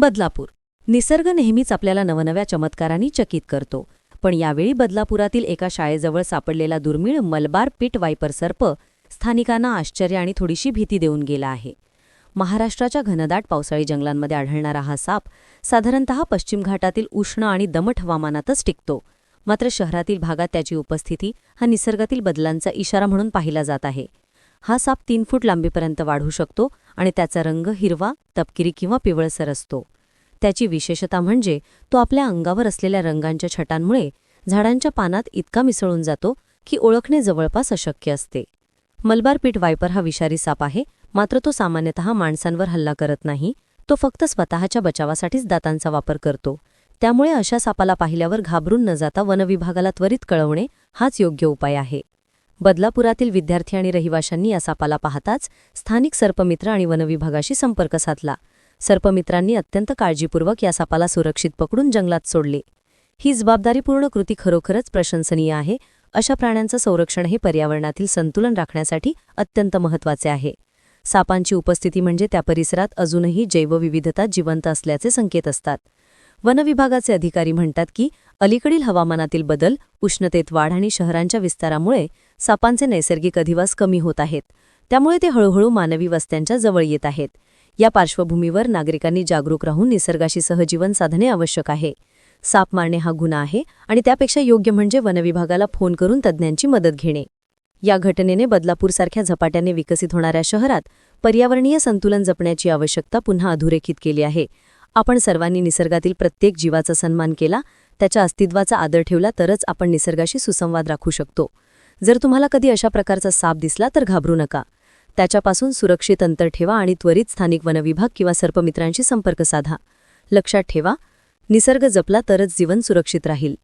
बदलापूर. निसर्ग नेहमीच आपल्याला नवनव्या चमत्कारांनी चकित करतो. पण यावेळी बदलापुरातील एका शाळेजवळ सापडलेला दुर्मिळ मलबार पिट वायपर सर्प स्थानिकांना आश्चर्य आणि थोडीशी भीती देऊन गेला आहे. महाराष्ट्राच्या घनदाट पावसाळी जंगलांमध्ये आढळणारा हा साप साधारणतः पश्चिम घाटातील उष्ण आणि दमट हवामानातच टिकतो. मात्र शहरातील भागात त्याची उपस्थिती हा निसर्गातील बदलांचा इशारा म्हणून पाहिला जात आहे. हा साप तीन फूट लांबीपर्यंत वाढू शकतो आणि त्याचा रंग हिरवा तपकिरी किंवा पिवळसर असतो. त्याची विशेषता म्हणजे तो आपल्या अंगावर असलेल्या रंगांच्या छटांमुळे झाडांच्या पानात इतका मिसळून जातो की ओळखणे जवळपास अशक्य असते. मलबार पीठ वायपर हा विषारी साप आहे मात्र तो सामान्यतः माणसांवर हल्ला करत नाही. तो फक्त स्वतःच्या बचावासाठीच दातांचा वापर करतो. त्यामुळे अशा सापाला पाहिल्यावर घाबरून न जाता वनविभागाला त्वरित कळवणे हाच योग्य उपाय आहे. बदलापुरातील विद्यार्थी आणि रहिवाशांनी या सापाला पाहताच स्थानिक सर्पमित्र आणि वनविभागाशी संपर्क साधला. सर्पमित्रांनी अत्यंत काळजीपूर्वक या सापाला सुरक्षित पकडून जंगलात सोडले. ही जबाबदारीपूर्ण कृती खरोखरच प्रशंसनीय आहे अशा प्राण्यांचं संरक्षण हे पर्यावरणातील संतुलन राखण्यासाठी अत्यंत महत्त्वाचे आहे. सापांची उपस्थिती म्हणजे त्या परिसरात अजूनही जैवविविधता जिवंत असल्याचे संकेत असतात. वनविभागाचे अधिकारी म्हणतात की अलीकडील हवामानातील बदल उष्णतेत वाढ आणि शहरांच्या विस्तारामुळे सापांचे नैसर्गिक अधिवास कमी होत आहेत. त्यामुळे ते हळूहळू मानवी वस्त्यांच्या जवळ येत आहेत. या पार्श्वभूमीवर नागरिकांनी जागरूक राहून निसर्गाशी सहजीवन साधणे आवश्यक आहे. साप मारणे हा गुन्हा आहे आणि त्यापेक्षा योग्य म्हणजे वनविभागाला फोन करून तज्ज्ञांची मदत घेणे. या घटनेने बदलापूरसारख्या झपाट्याने विकसित होणाऱ्या शहरात पर्यावरणीय संतुलन जपण्याची आवश्यकता पुन्हा अधोरेखित केली आहे. आपण सर्वांनी निसर्गातील प्रत्येक जीवाचा सन्मान केला त्याच्या अस्तित्वाचा आदर ठेवला तरच आपण निसर्गाशी सुसंवाद राखू शकतो. जर तुम्हाला कधी अशा प्रकारचा साप दिसला तर घाबरू नका. त्याच्यापासून सुरक्षित अंतर ठेवा आणि त्वरित स्थानिक वनविभाग किंवा सर्पमित्रांशी संपर्क साधा. लक्षात ठेवा निसर्ग जपला तरच जीवन सुरक्षित राहील.